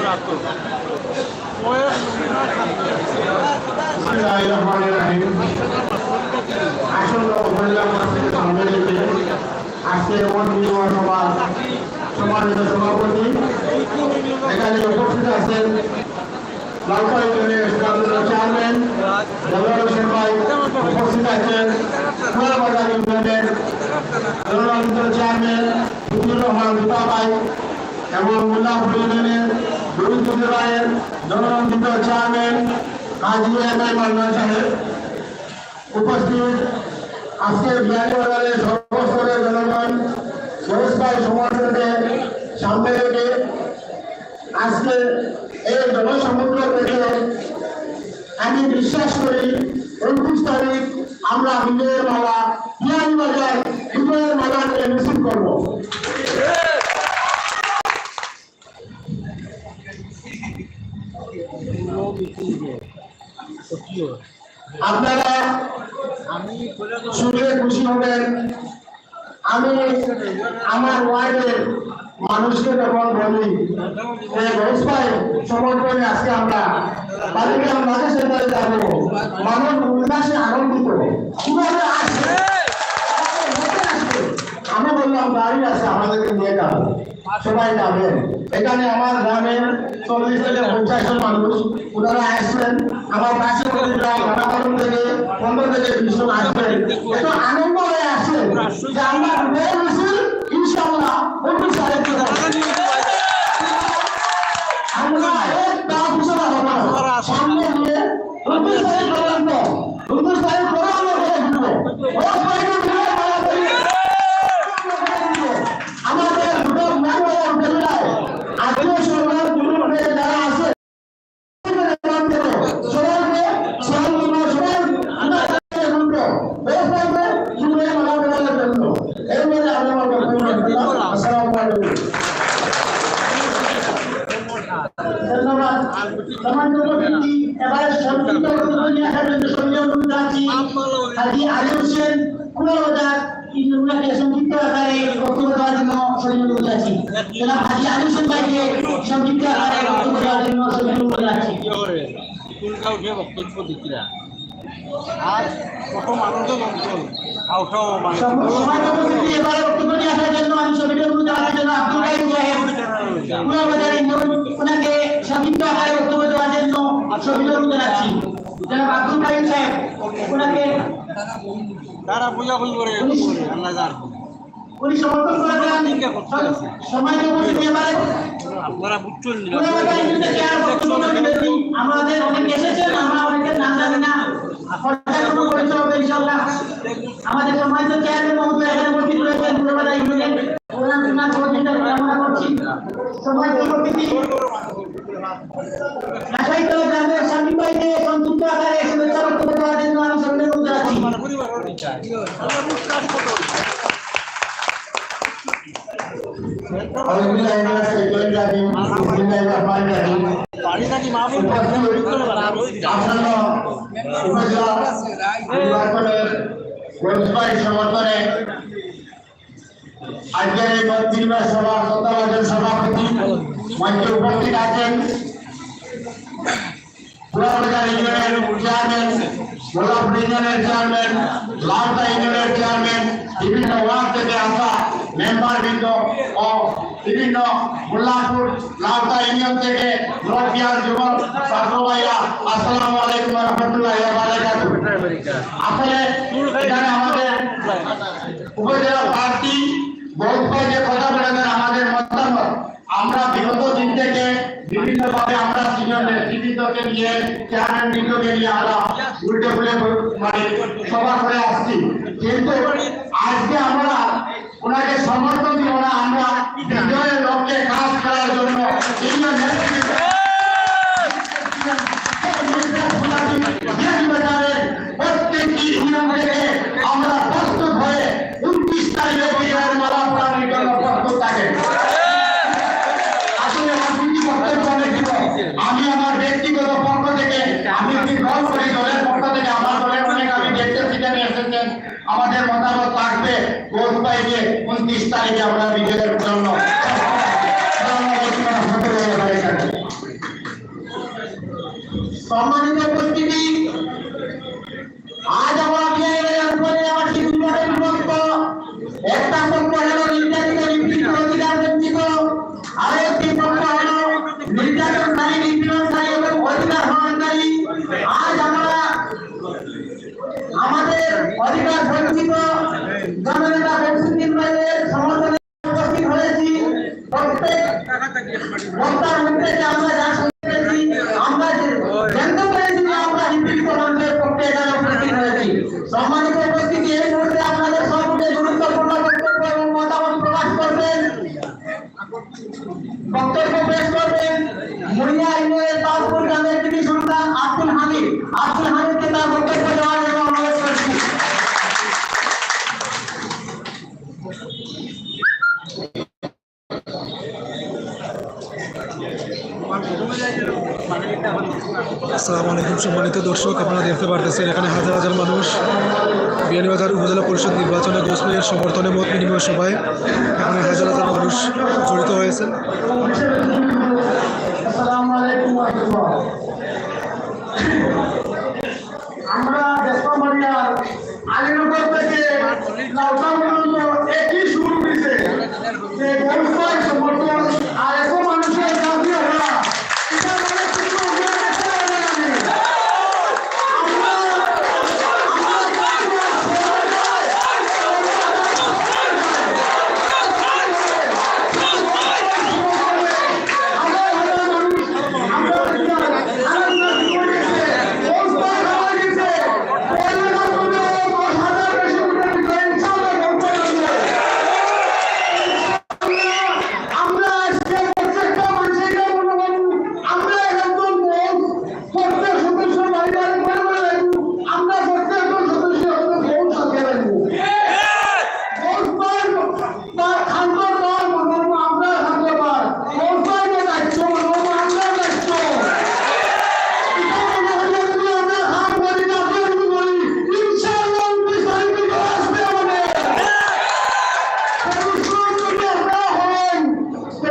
রাখতো সম্মেলনে আজকে নির্মাণ সভার সম্মানিত সভাপতি এখানে উপস্থিত আছেন লালপা ইউনিয়নের সভাপতি চেয়ারম্যান হোসেন ভাই উপস্থিত আছেন চেয়ারম্যান রূপা এবং উপস্থিত। আজকের বিয়ানীবাজারের সর্বস্তরের জনগণ সহজভাই সমাজকে সামনে রেখে আজকে এই আমি বিশ্বাস করি উনত্রিশ তারিখ আমরা বিজয়ের মালা বিয়ানীবাজার বিজয়ের মালা নিয়ে মিছিল করব। আপনারা শুনলে খুশি হবেন। আমি আমার ওয়ার্ডের মানুষকে যখন বলি যে ঘোষ ভাই সমর্পণে আজকে আমরা বালিকা মাঝে সেন্টারে যাব। মানুষ উল্লাসে আনন্দিত। কীভাবে আসবে পঞ্চাশ মানুষ ওনারা আসবেন। আমার পাশে আনন্দ হয়ে আসছেন যে আমরা ইনশাল্লাহ উনত্রিশ তারিখ থেকে আমরা এক দশ বছর হবে না সামনে নিয়ে উনত্রিশ তারিখ পর্যন্ত উনত্রিশ তারিখ পরে আমরা ঘরে ঢুকবো দশ তারিখে ঢুকে মারা করি। আমাদের দুটো মেম্বার উপজেলায় আত্মীয় স্বজন গ্রুপে যারা আছে সবাইকে সহযোগিতা সবাই আমাদের গ্রুপে বেসরকারি গ্রুপে মানা করার জন্য এই বলে আমি আমার বক্তব্য রাখলাম। আসসালামু আলাইকুম ধন্যবাদ সামান্য ব্যক্তি এবারে সংক্ষিপ্ত বক্তব্য নিয়ে আসার জন্য সঞ্জয় মুন্ডা আছি হাজি আলী হোসেন কুলাবাজার ইউনিয়নের সংক্ষিপ্ত আকারে বক্তব্য দেওয়ার জন্য সঞ্জয় আছি জনাব হাজি আলী হোসেন ভাইকে সংক্ষিপ্ত আকারে বক্তব্য দেওয়ার জন্য সঞ্জয় আছি কোনটা উঠে বক্তব্য দিচ্ছিলা আর কত মানুষের অঞ্চল আউটাও মানুষ এবারে বক্তব্য নিয়ে আসার জন্য আমি সঞ্জয় মুন্ডা আসার জন্য আব্দুল কাইম সাহেব। কুলাবাজার ইউনিয়ন ওনাকে সংক্ষিপ্ত আকারে বক্তব্য দেওয়ার জন্য সঞ্জয় মুন্ডা আছি জনাব আব্দুল কাইম সাহেব ওনাকে তারা পূজা ফুল করে আল্লাহ জান সময় এবারে আপনারা বুঝছেন। আমাদের অনেক এসেছেন আমরা অনেকের নাম জানি না। চেয়ারম্যান মহোদয় এখানে রয়েছেন ওনার সহযোগিতা করছি। রাজশাহী গ্রামের শান্তি আকারে শুভেচ্ছা বক্তব্য দেওয়ার জন্য আমি সবাই অনুরোধ জানাচ্ছি বাড়ি নাকি মাহবুব আসন্ন উপজেলা নির্বাচনের গরিবাই সমর্থনে আজকের এই মন্ত্রীবাস সভা তত্ত্বাবধান সভাপতি মঞ্চে উপস্থিত আছেন পুরাবাজার ইউনিয়নের চেয়ারম্যান গোলাপুর ইউনিয়নের চেয়ারম্যান লাউটা ইউনিয়নের চেয়ারম্যান বিভিন্ন ওয়ার্ড থেকে আসা মেম্বার বৃন্দ ও বিভিন্ন মোল্লাপুর লাউটা ইউনিয়ন থেকে ব্লকিয়ার যুবক ছাত্র ভাইরা আসসালামু আলাইকুম রহমতুল্লাহ আসলে এখানে আমাদের উপজেলা প্রার্থী বহুত ভাই যে কথা বলেছেন আমাদের মতামত আমরা বিগত দিন থেকে বিভিন্ন ভাবে আমরা সিনিয়র নেতৃত্বকে নিয়ে চেয়ারম্যান বৃন্দকে নিয়ে আমরা উল্টে ফুলে মানে সভা করে আসছি। কিন্তু আজকে আমরা ওনাকে সমর্থন দিব না, আমরা বিজয়ের লক্ষ্যে কাজ করার জন্য। আমরা প্রস্তুত হয়ে উনত্রিশ তারিখে বিজয়ের আসলে। আমি আমার পক্ষ থেকে আমি একটি দল করি দলের পক্ষ থেকে আমার দলের অনেক আমি দেখতে সেখানে এসেছেন তারিখে আমরা সম্মানিত দর্শক, আপনারা দেখতে পারতেছেন এখানে হাজার হাজার মানুষ। বিয়ানীবাজার উপজেলা পরিষদ নির্বাচনে গোসমিনের সমর্থনে মত বিনিময় সভায় এখানে হাজার হাজার মানুষ জড়িত হয়েছেন।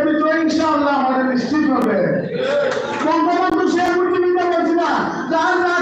ভিতরে ইনশাআল্লাহ আমাদের নিশ্চিত হবে। বঙ্গবন্ধু শেখ মুজিব যার যার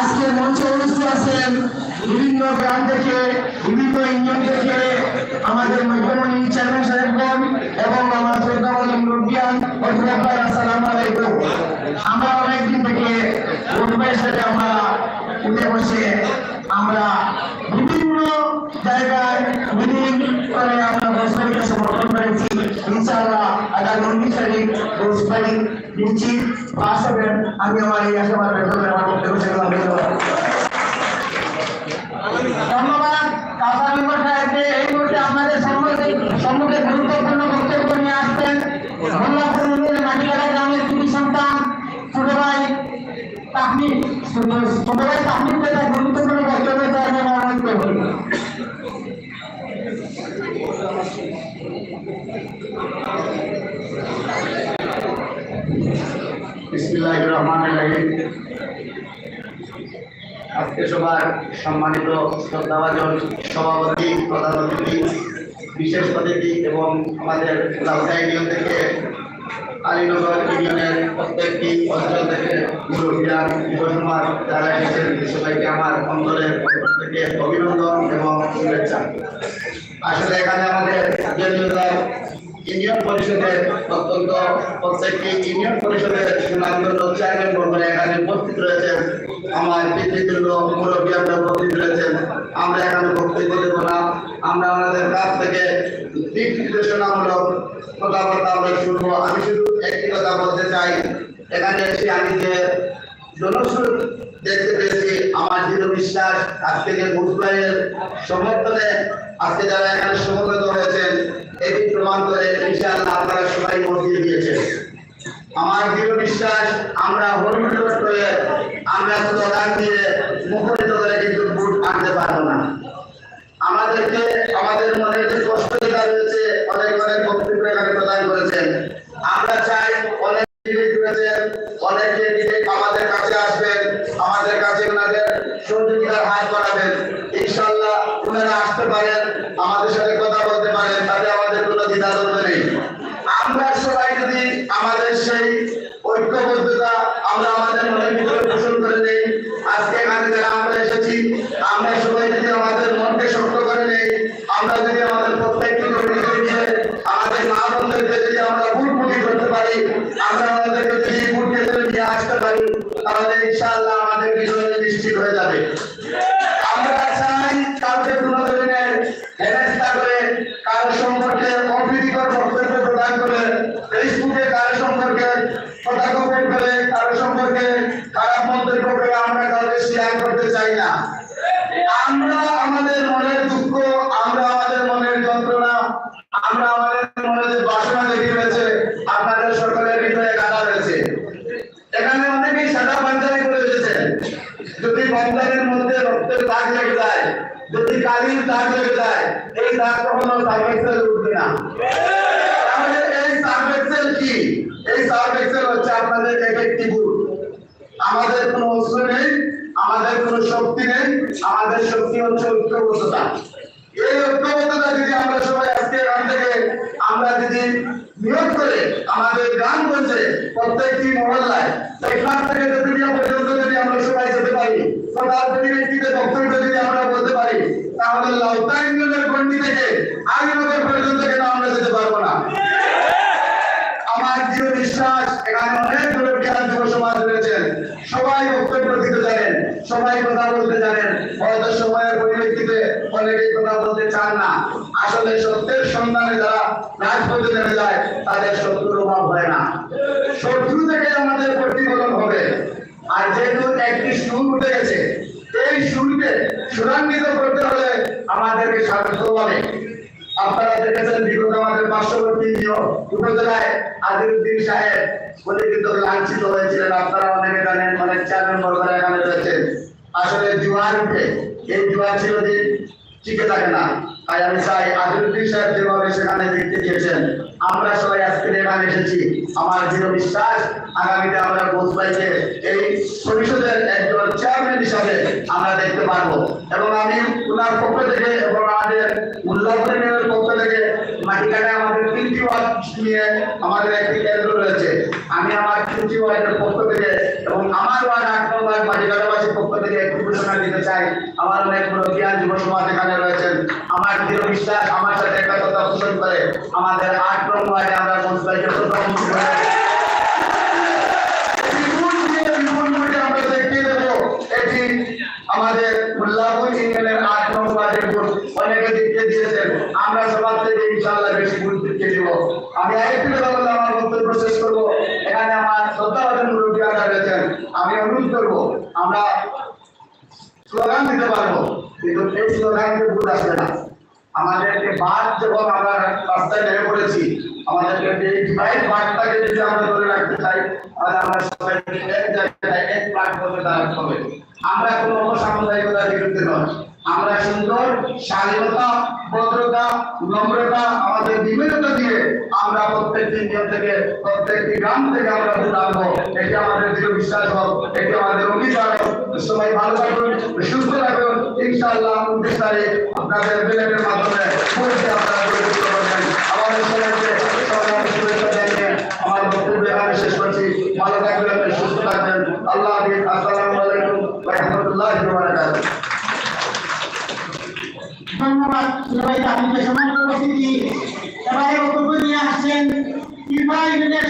আজকে মঞ্চে অনুষ্ঠিত আছেন বিভিন্ন গ্রাম থেকে বিভিন্ন ইউনিয়ন থেকে আমাদের মুখ্যমন্ত্রী চেয়ারম্যান সাহেবগণ এবং আমার শ্রদ্ধামণি মুরব্বিয়ান অধ্যাপক আসসালাম আলাইকুম। আমরা অনেকদিন থেকে গ্রুপের সাথে আমরা উঠে বসে আমরা বিভিন্ন জায়গায় বক্তব্য শেষ করলাম। ধন্যবাদ। ধন্যবাদ কাপা মেম্বার সাহেবকে এই মুহূর্তে আপনাদের সম্মুখে সম্মুখে নিয়ে ইউনিয়নের মাটিকাটা গ্রামের কৃষি সন্তান তার গুরুত্বপূর্ণ বক্তব্য দেওয়ার জন্য অনুরোধ করব বিসমিল্লাহির রহমানির রহিম সবার সম্মানিত শ্রদ্ধাভাজন সভাপতি প্রধান অতিথি বিশেষ অতিথি এবং আমাদের লাউকা ইউনিয়ন থেকে আলীনগর ইউনিয়নের প্রত্যেকটি অঞ্চল থেকে মুরব্বিয়ান, যুবসমাজ যারা এসেছেন সবাইকে আমার পক্ষ থেকে অভিনন্দন এবং শুভেচ্ছা। আসলে এখানে আমাদের জাতীয়তার ইউনিয়ন পরিষদের অত্যন্ত প্রত্যেকটি ইউনিয়ন পরিষদের সুনামধন্য চেয়ারম্যান বর্গরা এখানে উপস্থিত রয়েছেন। আমার পিতৃতুল্য মুরব্বী আমরা উপস্থিত রয়েছেন। আমরা এখানে বক্তব্য দেব না। আমরা আমাদের কাছ থেকে দিক নির্দেশনামূলক কথাবার্তা আমরা শুনব। আমি শুধু একটি কথা বলতে চাই। এখানে এসে আমি যে জনস্রোত দেখতে পেয়েছি, আমার দৃঢ় বিশ্বাস আজকে যে মুসলাইয়ের সমর্থনে আজকে যারা এখানে সমবেত হয়েছেন এটি প্রমাণ করে ইনশাআল্লাহ আপনারা সবাই ভোট দিয়েছেন। আমার দৃঢ় বিশ্বাস, আমরা হরিমন্ড করে আমরা স্লোগান দিয়ে মুখরিত করে কিন্তু ভোট আনতে পারব না। আমাদেরকে, আমাদের মনে যে কষ্ট লেখা রয়েছে, অনেক অনেক বক্তব্য এখানে প্রদান করেছেন। আমরা চাই অনেক অনেকে দিকে আমাদের কাছে আসবেন আমাদের কাছে ওনাদের সহযোগিতার হাত বাড়াবেন ইনশাল্লাহ ওনারা আসতে পারেন আমাদের সাথে কথা বলতে পারেন তাতে আমাদের কোনো দ্বিধাদ্বন্দ্ব নেই আমরা সবাই যদি আমাদের সেই ঐক্যবদ্ধতা আমরা আমাদের মনের ভিতরে পোষণ করে নেই আজকে এখানে যারা আমরা এসেছি আমরা সবাই যদি আমাদের মনকে শক্ত করে নেই আমরা যদি আমাদের প্রত্যেকটি কর্মীকে নিয়ে আমাদের মা বোনদেরকে যদি আমরা বুটমুটি করতে পারি আমরা আমাদের যদি বুটকে ধরে নিয়ে আসতে পারি। তাহলে ইনশাআল্লাহ আমাদের বিজয় নিশ্চিত হয়ে যাবে আমরা চাই কাউকে কোনো ধরনের হেনস্থা করে কার সম্পর্কে অপ্রীতিকর বক্তব্য প্রদান করে ফেসবুকে কার সম্পর্কে কথা কমেন্ট করে কার সম্পর্কে খারাপ মন্তব্য করে আমরা কাউকে শেয়ার করতে চাই না আমরা আমাদের মনের দুঃখ আমরা আমাদের মনের যন্ত্রণা আমরা আমাদের মনে যে বাসনা লেগে রয়েছে আপনাদের সকলের হৃদয়ে গাঁথা রয়েছে এখানে অনেকেই সাদা পাঞ্জাবি করে এসেছেন যদি পাঞ্জাবের মধ্যে রক্তের দাগ লেগে যায়, যদি কালির দাগ লেগে যায়, এই দাগ কখনো সার্ভেক্সেল উঠবে না। তাহলে এই সার্ভেক্সেল কি? এই সার্ভেক্সেল হচ্ছে আপনাদের আমাদের কোনো অস্ত্র নেই, আমাদের কোনো শক্তি নেই, আমাদের শক্তি হচ্ছে ঐক্যবদ্ধতা। এই ঐক্যবদ্ধতা যদি আমরা সবাই আজকে এখান থেকে আমরা যদি নিয়োগ করে আমাদের গ্রামগঞ্জে প্রত্যেকটি মহল্লায়। এখান থেকে যদি আমরা সবাই যেতে পারি, সবার প্রতিনিধিতে বক্তব্য যদি আমরা বলতে পারি তাহলে লাউতা ইউনিয়নের গন্ডি থেকে আলিনগর পর্যন্ত কেন আমরা যেতে পারব না আমার দৃঢ় বিশ্বাস এখানে অনেক মুরব্বীরা যুব সমাজ রয়েছেন সবাই বক্তব্য দিতে জানেন সবাই কথা বলতে জানেন হয়তো সময়ের পরিপ্রেক্ষিতে অনেকেই কথা বলতে চান না আসলে সত্যের সন্ধানে যারা রাজপথে নেমে যায় তাদের শত্রুর অভাব হয় না শত্রু থেকে আমাদের প্রতিফলন হবে আর যেহেতু একটি সুর উঠে গেছে এই সুরকে সুরান্বিত করতে হলে আমাদেরকে স্বাগত বলে আপনারা দেখেছেন বিগত আমাদের পার্শ্ববর্তী উপজেলায় আজিরুদ্দিন সাহেব উনি কিন্তু লাঞ্ছিত হয়েছিলেন। আপনারা অনেকে জানেন, অনেক চেয়ারম্যান বর্গরা এখানে রয়েছেন। আসলে জুয়ার উঠে এই জুয়ার চিরদিন টিকে থাকে না। আমি চাই সাহেব যেভাবে সেখানে দেখতে আমরা সবাই এখানে এসেছি। আমার দৃঢ় বিশ্বাস, আগামীতে আমরা এই পরিষদের একজন চেয়ারম্যান হিসাবে আমরা দেখতে পারব। এবং আমি ওনার পক্ষ থেকে এবং আমাদের উল্লাপনের পক্ষ থেকে মাটিকাটা আমাদের তিনটি ওয়ার্ড নিয়ে আমাদের একটি কেন্দ্র রয়েছে। আমি আমার কৃষি ওয়ার্ডের পক্ষ থেকে এবং আমার ওয়ার্ড আট নম্বর বাড়িঘাটবাসীর পক্ষ থেকে একটি ঘোষণা দিতে চাই। আমার অনেক জ্ঞান যুব সমাজ এখানে রয়েছেন। আমার দৃঢ় বিশ্বাস, আমার সাথে একতা পোষণ করে। আমাদের আট নম্বর আমরা আমাদের উল্লাপুর ইউনিয়নের আট নম্বর ওয়ার্ডের অনেকে দেখিয়ে দিয়েছেন। আমরা সবার থেকে ইনশাআল্লাহ বেশি ভোট দেখিয়ে দিব। আমি আরেকটি কথা আমার বক্তব্য শেষ করব। আমি অনুরোধ করব, আমরা স্লোগান দিতে পারব, কিন্তু এই স্লোগানকে ভুল আসবে না। আমাদেরকে বাদ যখন আমরা রাস্তায় নেমে পড়েছি, আমাদেরকে আমরা ধরে রাখতে চাই, তাহলে আমরা সবাই আমরা কোনো অসাম্প্রদায়িকতার বিরুদ্ধে নয়। আমরা সুন্দর, স্বাধীনতা, ভদ্রতা, নম্রতা আমাদের বিবিধতা দিয়ে আমরা প্রত্যেকটি নিয়ম থেকে প্রত্যেকটি গ্রাম থেকে আমরা আনব এটি আমাদের দৃঢ় বিশ্বাস হোক, এটি আমাদের অঙ্গীকার সবাই ভালো থাকুন, সুস্থ থাকুন। ইনশাআল্লাহ উনত্রিশ তারিখ আপনাদের ব্যালেটের মাধ্যমে ভালো থাকবেন, সুস্থ থাকবেন। আল্লাহ আসসালামু আলাইকুম ধন্যবাদ। সবাইকে আপনাদের সম্মানিত উপস্থিতি এবারে বক্তব্য নিয়ে আসছেন। কৃপা ইউনিটের